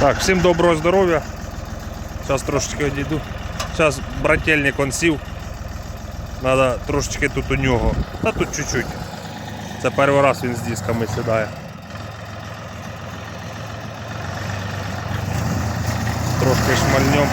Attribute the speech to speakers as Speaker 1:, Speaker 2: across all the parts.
Speaker 1: Так, всім доброго здоров'я. Зараз трошечки одійду. Зараз брательник он сів. Надо трошечки тут у нього. Та тут чуть-чуть. Це перший раз він з дисками сідає. Трошки шмальнем.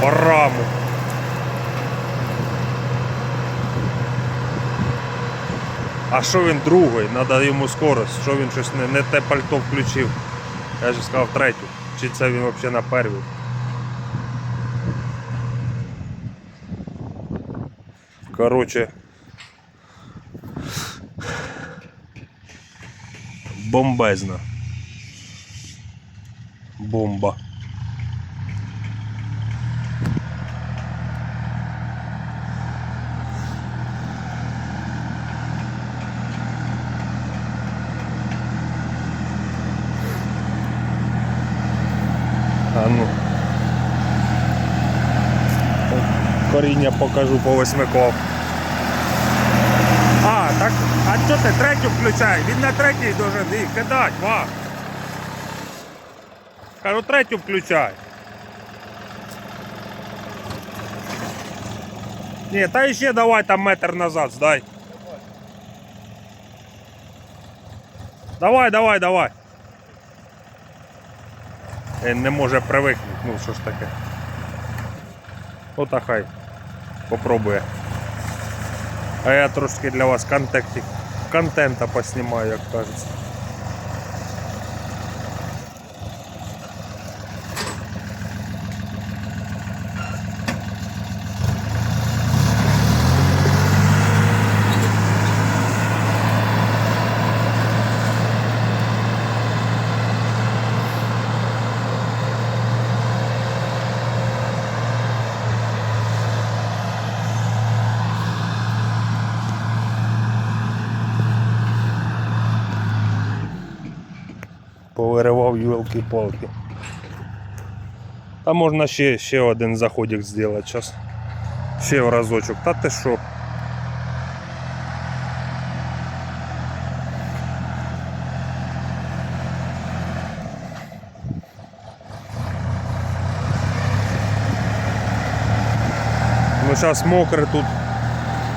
Speaker 1: По. А що він другий? Надо йому скорость. Що він щось не, не те пальто включив. Я ж сказав третю. Чи це він взагалі на первій? Короче. Бомбезна. Бомба. А ну. Коріння покажу по восьмиков. А, так, а що ти третю включай? Він на третій должен їх кидати, ва. Кажу, третю включай. Ні, та ще давай там метр назад здай. Давай, давай, давай. Він не може привикнути, ну що ж таке. Ота хай. Попробує. А я трошки для вас контенту поснімаю, як кажеться. Повиривав юлки-палки. Та можна ще, ще один заходик зробити зараз. Ще в разочок. Та ти що? Ну зараз мокре тут,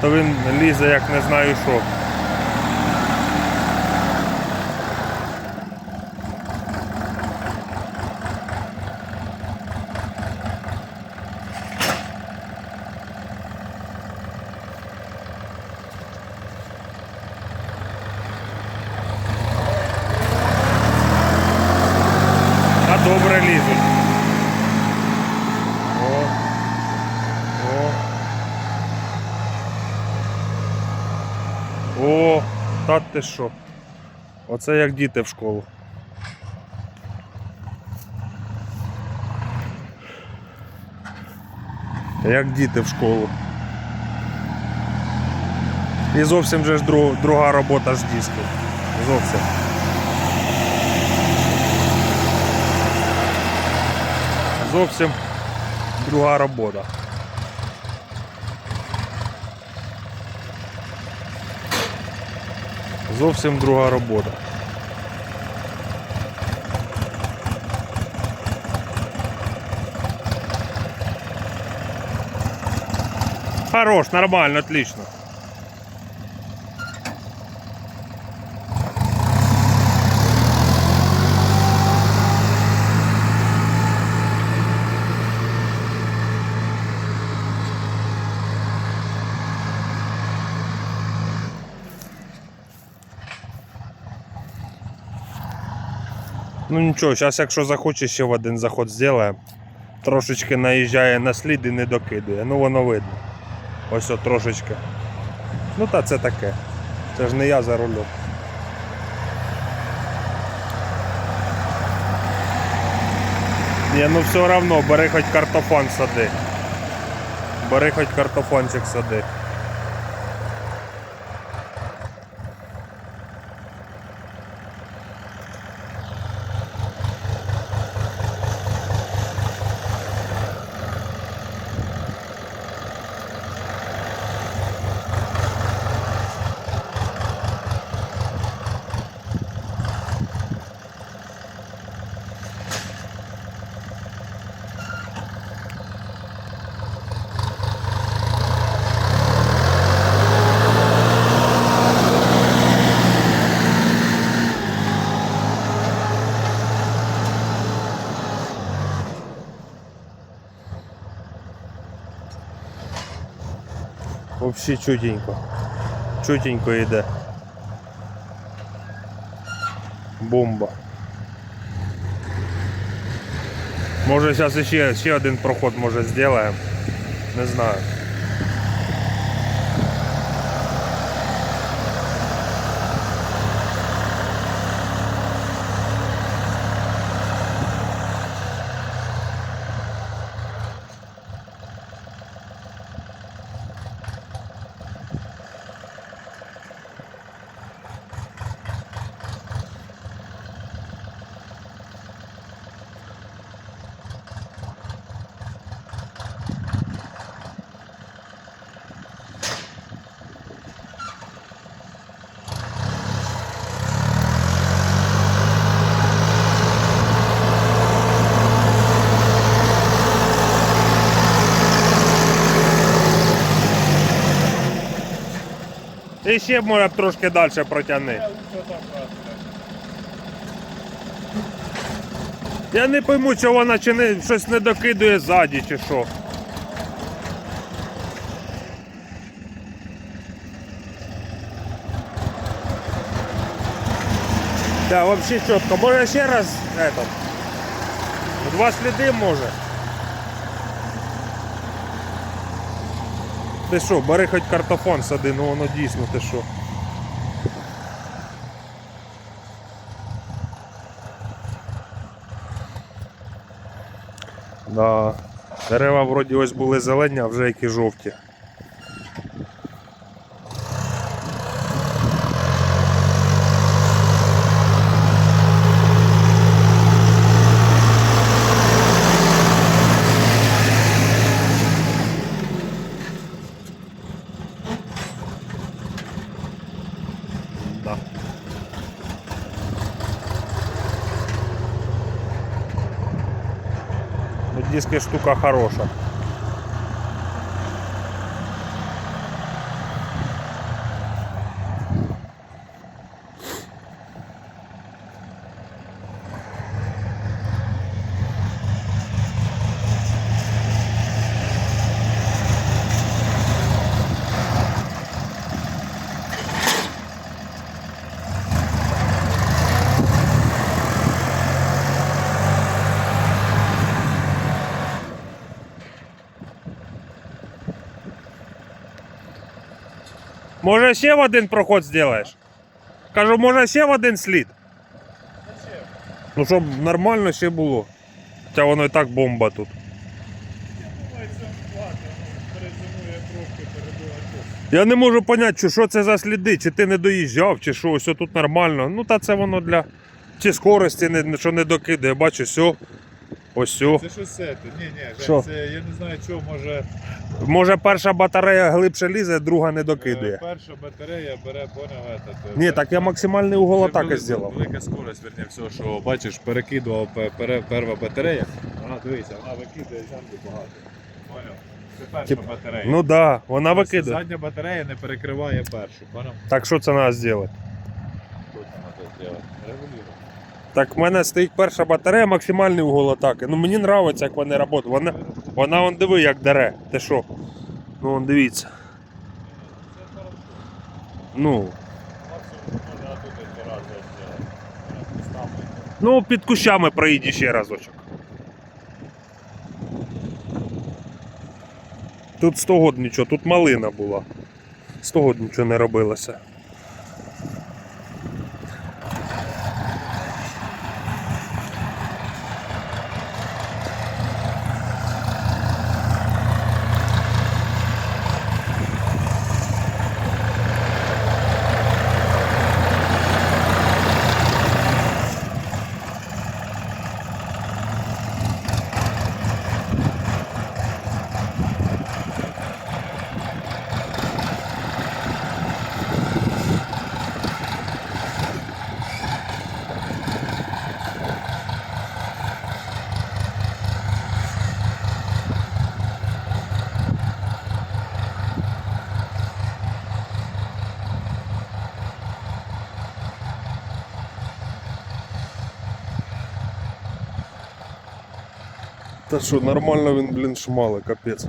Speaker 1: то він лізе як не знаю що. А добре лізуть. О. О. О, та ти що? Оце як діти в школу. Як діти в школу. І зовсім же ж дру- друга робота ж дисків. Зовсім. Зовсім друга робота. Зовсім друга робота. Хорош, нормально, отлично. Ну нічого, зараз якщо захоче, ще в один заход зробимо. Трошечки наїжджає на слід і не докидує. Ну воно видно. Ось от трошечки. Ну та це таке. Це ж не я за рулем. Ні, ну все одно, бери хоч картофан сади. Бери хоч картофанчик сади. Взагалі чутенько. Чутенько йде. Бомба. Може зараз ще, ще один проход може зробимо. Не знаю. Ще може б трошки далі протягни. Я не пойму, чи вона чи не, щось не докидує ззаді, чи що. Да, вообще чітко. Може ще раз этот. Два сліди може. Ти що, бери хоч картофон сади, ну воно дійсно ти що. Да. Дерева вроді ось були зелені, а вже які жовті. Диски штука хороша. Може ще в один проход зробиш? Кажу, може ще в один слід? Зачем? Ну, щоб нормально ще було. Хоча воно і так бомба тут. Я не можу зрозуміти, що це за сліди, чи ти не доїжджав, чи що, все тут нормально. Ну та це воно для. Чи скорості що не докидає, бачу, все. Ось.
Speaker 2: Це щось це. Ні, ні,
Speaker 1: Що?
Speaker 2: це я не знаю, чого може
Speaker 1: Може перша батарея глибше лізе, друга не
Speaker 2: е, перша батарея бере, поняв,
Speaker 1: Ні, так я максимальний угол атаки зробив.
Speaker 2: Велика скорость, верні, все, що бачиш, перекидував пе- пере- перша батарея. Вона дивися, вона викидає землю багато. Поняв? Це перша
Speaker 1: Тип-
Speaker 2: батарея.
Speaker 1: Ну так, да, вона
Speaker 2: Ось
Speaker 1: викидає.
Speaker 2: Задня батарея не перекриває першу. Поняв?
Speaker 1: Так що це треба зробити?
Speaker 2: Що це треба зробити?
Speaker 1: Так в мене стоїть перша батарея, максимальний угол атаки. Ну мені подобається, як вони працюють. Вона, вона он диви, як дере. Ти що? Ну он дивіться. Ну. Ну, під кущами проїдь ще разочок. Тут 100 год нічого, тут малина була. 100 год нічого не робилося. Та що, нормально він, блін, шмали, капець.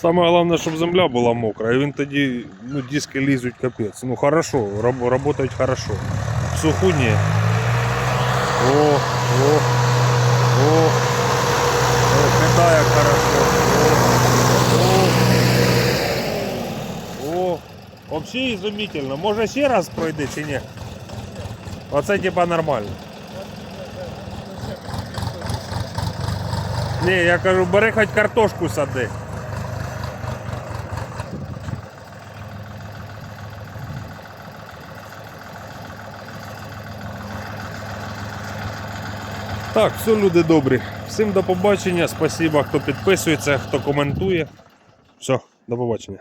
Speaker 1: Саме головне, щоб земля була мокра, і він тоді ну, диски лізуть капець. Ну хорошо, работають хорошо. В суху ні. О, о, о. О, кидає хорошо. О, о. О, вообще ізумительно. Може ще раз пройде чи ні? Оце типа нормально. Ні, я кажу, бери хоч картошку сади. Так, все, люди добрі. Всім до побачення. Спасибо, хто підписується, хто коментує. Все, до побачення.